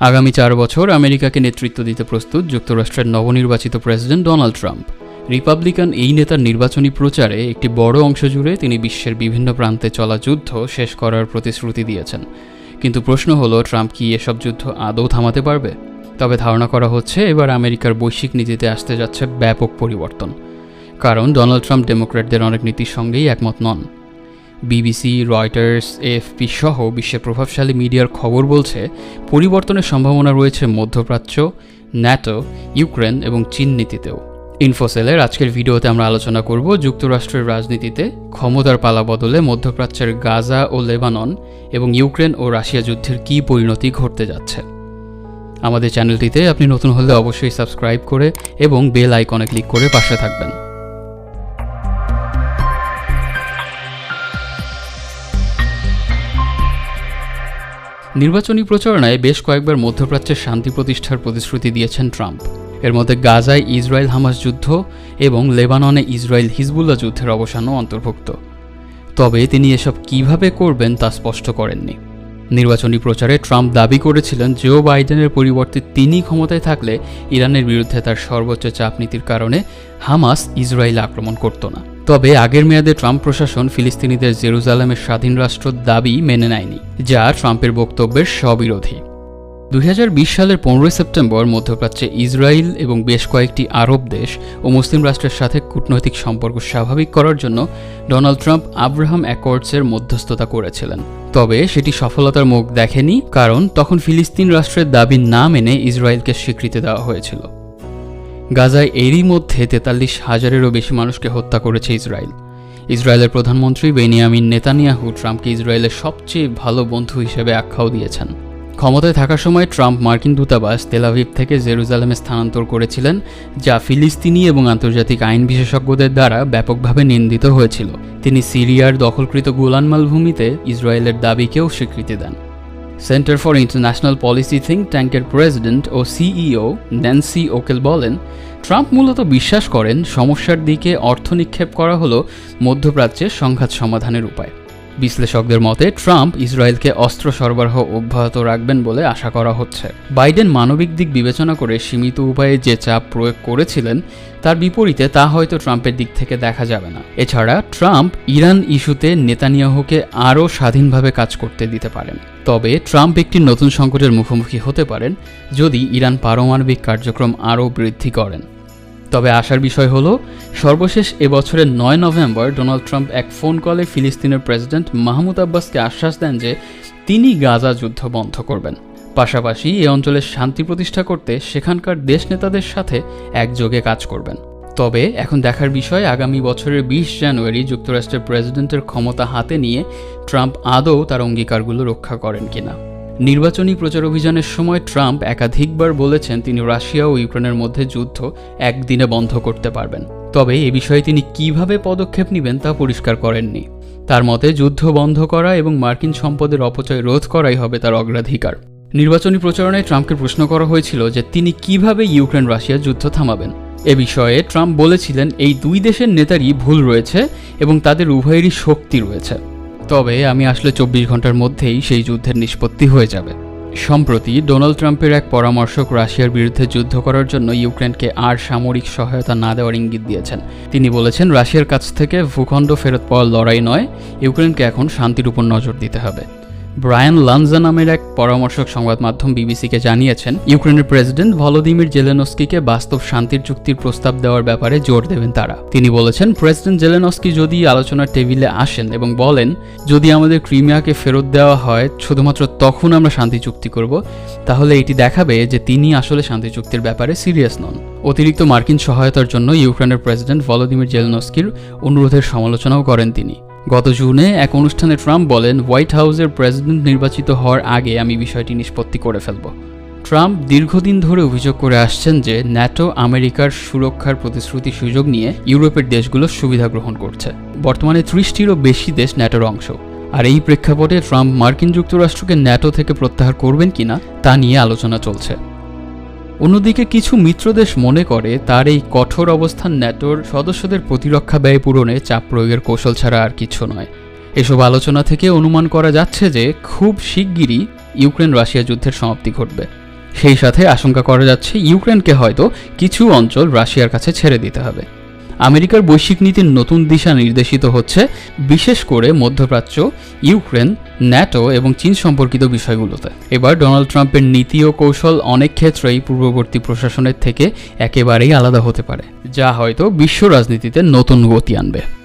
আগামী চার বছর আমেরিকাকে নেতৃত্ব দিতে প্রস্তুত যুক্তরাষ্ট্রের নবনির্বাচিত প্রেসিডেন্ট ডোনাল্ড ট্রাম্প। রিপাবলিকান এই নেতার নির্বাচনী প্রচারে একটি বড় অংশ জুড়ে তিনি বিশ্বের বিভিন্ন প্রান্তে চলা যুদ্ধ শেষ করার প্রতিশ্রুতি দিয়েছেন। কিন্তু প্রশ্ন হলো, ট্রাম্প কি এসব যুদ্ধ আদৌ থামাতে পারবে? তবে ধারণা করা হচ্ছে, এবার আমেরিকার বৈশ্বিক নীতিতে আসতে যাচ্ছে ব্যাপক পরিবর্তন। কারণ ডোনাল্ড ট্রাম্প ডেমোক্র্যাটদের অনেক নীতির সঙ্গেই একমত নন। বিবিসি, রয়টার্স, এএফপি সহ বিশ্বের প্রভাবশালী মিডিয়ার খবর বলছে, পরিবর্তনের সম্ভাবনা রয়েছে মধ্যপ্রাচ্য, ন্যাটো, ইউক্রেন এবং চীন নীতিতেও। ইনফোসেলের আজকের ভিডিওতে আমরা আলোচনা করব যুক্তরাষ্ট্রের রাজনীতিতে ক্ষমতার পালা বদলে মধ্যপ্রাচ্যের গাজা ও লেবানন এবং ইউক্রেন ও রাশিয়া যুদ্ধের কী পরিণতি ঘটতে যাচ্ছে। আমাদের চ্যানেলটিতে আপনি নতুন হলে অবশ্যই সাবস্ক্রাইব করে এবং বেল আইকনে ক্লিক করে পাশে থাকবেন। নির্বাচনী প্রচারণায় বেশ কয়েকবার মধ্যপ্রাচ্যের শান্তি প্রতিষ্ঠার প্রতিশ্রুতি দিয়েছেন ট্রাম্প। এর মধ্যে গাজায় ইসরায়েল হামাস যুদ্ধ এবং লেবাননে ইসরায়েল হিজবুল্লাহ যুদ্ধের অবসানও অন্তর্ভুক্ত। তবে তিনি এসব কীভাবে করবেন তা স্পষ্ট করেননি। নির্বাচনী প্রচারে ট্রাম্প দাবি করেছিলেন, জো বাইডেনের পরিবর্তে তিনি ক্ষমতায় থাকলে ইরানের বিরুদ্ধে তার সর্বোচ্চ চাপ নীতির কারণে হামাস ইসরায়েল আক্রমণ করত না। তবে আগের মেয়াদে ট্রাম্প প্রশাসন ফিলিস্তিনিদের জেরুজালেমের স্বাধীন রাষ্ট্র দাবি মেনে নেয়নি, যা ট্রাম্পের বক্তব্যের স্ববিরোধী। দুই হাজার বিশ সালের পনেরোই সেপ্টেম্বর মধ্যপ্রাচ্যে ইসরায়েল এবং বেশ কয়েকটি আরব দেশ ও মুসলিম রাষ্ট্রের সাথে কূটনৈতিক সম্পর্ক স্বাভাবিক করার জন্য ডোনাল্ড ট্রাম্প আব্রাহাম অ্যাকর্ডসের মধ্যস্থতা করেছিলেন। তবে সেটি সফলতার মুখ দেখেনি, কারণ তখন ফিলিস্তিন রাষ্ট্রের দাবি না মেনে ইসরায়েলকে স্বীকৃতি দেওয়া হয়েছিল। গাজায় এরই মধ্যে তেতাল্লিশ হাজারেরও বেশি মানুষকে হত্যা করেছে ইসরায়েল। ইসরায়েলের প্রধানমন্ত্রী বেনিয়ামিন নেতানিয়াহু ট্রাম্পকে ইসরায়েলের সবচেয়ে ভালো বন্ধু হিসেবে আখ্যাও দিয়েছেন। ক্ষমতায় থাকার সময় ট্রাম্প মার্কিন দূতাবাস তেলাভিভ থেকে জেরুজালেমে স্থানান্তর করেছিলেন, যা ফিলিস্তিনি এবং আন্তর্জাতিক আইন বিশেষজ্ঞদের দ্বারা ব্যাপকভাবে নিন্দিত হয়েছিল। তিনি সিরিয়ার দখলকৃত গোলান মালভূমিতে ইসরায়েলের দাবিকেও স্বীকৃতি দেন। Center for international policy think ট্যাঙ্কের প্রেসিডেন্ট ও সিইও ন্যান্সি ওকেল বলেন, ট্রাম্প মূলত বিশ্বাস করেন সমস্যার দিকে অর্থ নিক্ষেপ করা হলো মধ্যপ্রাচ্যের সংঘাত সমাধানের উপায়। বিশ্লেষকদের মতে, ট্রাম্প ইসরায়েলকে অস্ত্র সরবরাহ অব্যাহত রাখবেন বলে আশা করা হচ্ছে। বাইডেন মানবিক দিক বিবেচনা করে সীমিত উপায়ে যে চাপ প্রয়োগ করেছিলেন, তার বিপরীতে তা হয়তো ট্রাম্পের দিক থেকে দেখা যাবে না। এছাড়া, ট্রাম্প ইরান ইস্যুতে নেতানিয়াহুকে আরও স্বাধীনভাবে কাজ করতে দিতে পারেন। তবে ট্রাম্প একটি নতুন সংকটের মুখোমুখি হতে পারেন যদি ইরান পারমাণবিক কার্যক্রম আরও বৃদ্ধি করেন। তবে আসার বিষয় হলো, সর্বশেষ এবছরের নয় নভেম্বর ডোনাল্ড ট্রাম্প এক ফোন কলে ফিলিস্তিনের প্রেসিডেন্ট মাহমুদ আব্বাসকে আশ্বাস দেন যে তিনি গাজা যুদ্ধ বন্ধ করবেন। পাশাপাশি এ অঞ্চলের শান্তি প্রতিষ্ঠা করতে সেখানকার দেশ নেতাদের সাথে একযোগে কাজ করবেন। তবে এখন দেখার বিষয়, আগামী বছরের বিশ জানুয়ারি যুক্তরাষ্ট্রের প্রেসিডেন্টের ক্ষমতা হাতে নিয়ে ট্রাম্প আদৌ তার অঙ্গীকারগুলো রক্ষা করেন কিনা। নির্বাচনী প্রচার অভিযানের সময় ট্রাম্প একাধিকবার বলেছেন তিনি রাশিয়া ও ইউক্রেনের মধ্যে যুদ্ধ একদিনে বন্ধ করতে পারবেন। তবে এ বিষয়ে তিনি কীভাবে পদক্ষেপ নেবেন তা পরিষ্কার করেননি। তার মতে, যুদ্ধ বন্ধ করা এবং মার্কিন সম্পদের অপচয় রোধ করাই হবে তার অগ্রাধিকার। নির্বাচনী প্রচারণায় ট্রাম্পকে প্রশ্ন করা হয়েছিল যে তিনি কীভাবে ইউক্রেন রাশিয়া যুদ্ধ থামাবেন। এ বিষয়ে ট্রাম্প বলেছিলেন, এই দুই দেশের নেতারই ভুল রয়েছে এবং তাদের উভয়েরই শক্তি রয়েছে। তবে আমি আসলে চব্বিশ ঘণ্টার মধ্যেই সেই যুদ্ধের নিষ্পত্তি হয়ে যাবে। সম্প্রতি ডোনাল্ড ট্রাম্পের এক পরামর্শক রাশিয়ার বিরুদ্ধে যুদ্ধ করার জন্য ইউক্রেনকে আর সামরিক সহায়তা না দেওয়ার ইঙ্গিত দিয়েছেন। তিনি বলেছেন, রাশিয়ার কাছ থেকে ভূখণ্ড ফেরত পাওয়ার লড়াই নয়, ইউক্রেনকে এখন শান্তির উপর নজর দিতে হবে। ব্রায়ান লানজা নামের এক পরামর্শক সংবাদ মাধ্যম বিবিসিকে জানিয়েছেন, ইউক্রেনের প্রেসিডেন্ট ভলোদিমির জেলেনস্কিকে বাস্তব শান্তির চুক্তির প্রস্তাব দেওয়ার ব্যাপারে জোর দেবেন তারা। তিনি বলেছেন, প্রেসিডেন্ট জেলেনস্কি যদি আলোচনার টেবিলে আসেন এবং বলেন, যদি আমাদের ক্রিমিয়াকে ফেরত দেওয়া হয় শুধুমাত্র তখন আমরা শান্তি চুক্তি করব, তাহলে এটি দেখাবে যে তিনি আসলে শান্তি চুক্তির ব্যাপারে সিরিয়াস নন। অতিরিক্ত মার্কিন সহায়তার জন্য ইউক্রেনের প্রেসিডেন্ট ভলোদিমির জেলেনস্কির অনুরোধের সমালোচনাও করেন তিনি। গত জুনে এক অনুষ্ঠানে ট্রাম্প বলেন, হোয়াইট হাউসের প্রেসিডেন্ট নির্বাচিত হওয়ার আগে আমি বিষয়টি নিষ্পত্তি করে ফেলব। ট্রাম্প দীর্ঘদিন ধরে অভিযোগ করে আসছেন যে, ন্যাটো আমেরিকার সুরক্ষার প্রতিশ্রুতি সুযোগ নিয়ে ইউরোপের দেশগুলো সুবিধা গ্রহণ করছে। বর্তমানে ত্রিশটিরও বেশি দেশ ন্যাটোর অংশ। আর এই প্রেক্ষাপটে ট্রাম্প মার্কিন যুক্তরাষ্ট্রকে ন্যাটো থেকে প্রত্যাহার করবেন কিনা, তা নিয়ে আলোচনা চলছে। অন্যদিকে কিছু মিত্রদেশ মনে করে, তার এই কঠোর অবস্থান ন্যাটোর সদস্যদের প্রতিরক্ষা ব্যয় পূরণে চাপ প্রয়োগের কৌশল ছাড়া আর কিছু নয়। এসব আলোচনা থেকে অনুমান করা যাচ্ছে যে, খুব শিগগিরই ইউক্রেন রাশিয়া যুদ্ধের সমাপ্তি ঘটবে। সেই সাথে আশঙ্কা করা যাচ্ছে, ইউক্রেনকে হয়তো কিছু অঞ্চল রাশিয়ার কাছে ছেড়ে দিতে হবে। আমেরিকার বৈশ্বিক নীতির নতুন দিশা নির্দেশিত হচ্ছে, বিশেষ করে মধ্যপ্রাচ্য, ইউক্রেন, ন্যাটো এবং চীন সম্পর্কিত বিষয়গুলোতে। এবার ডোনাল্ড ট্রাম্পের নীতি ও কৌশল অনেক ক্ষেত্রেই পূর্ববর্তী প্রশাসনের থেকে একেবারেই আলাদা হতে পারে, যা হয়তো বিশ্ব রাজনীতিতে নতুন গতি আনবে।